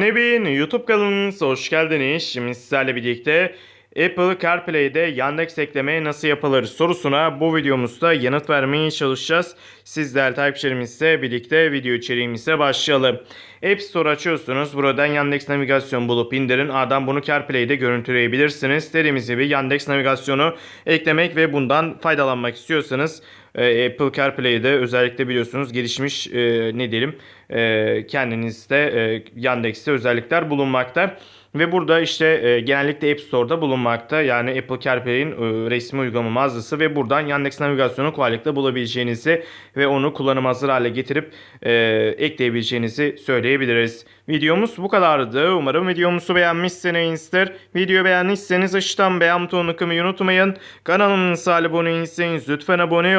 Nebin YouTube kanalınıza hoş geldiniz. Şimdi sizlerle birlikte Apple CarPlay'de Yandex ekleme nasıl yapılır sorusuna bu videomuzda yanıt vermeye çalışacağız. Sizler takipçilerimizle birlikte video içeriğimize başlayalım. App Store açıyorsunuz. Buradan Yandex navigasyon bulup indirin. Ardından bunu CarPlay'de görüntüleyebilirsiniz. Dediğimiz gibi Yandex navigasyonu eklemek ve bundan faydalanmak istiyorsanız Apple CarPlay'de özellikle biliyorsunuz gelişmiş e, ne diyelim e, kendinizde e, Yandex'te özellikler bulunmakta. Ve burada işte e, genellikle App Store'da bulunmakta. Yani Apple CarPlay'in e, resmi uygulama mağazası ve buradan Yandex navigasyonu kolaylıkla bulabileceğinizi ve onu kullanım hazır hale getirip e, ekleyebileceğinizi söyleyebiliriz. Videomuz bu kadardı. Umarım videomuzu beğenmişsinizdir. Video beğendiyseniz aşağıdan beğen butonunu kımayı unutmayın. Kanalımıza abone değilseniz lütfen abone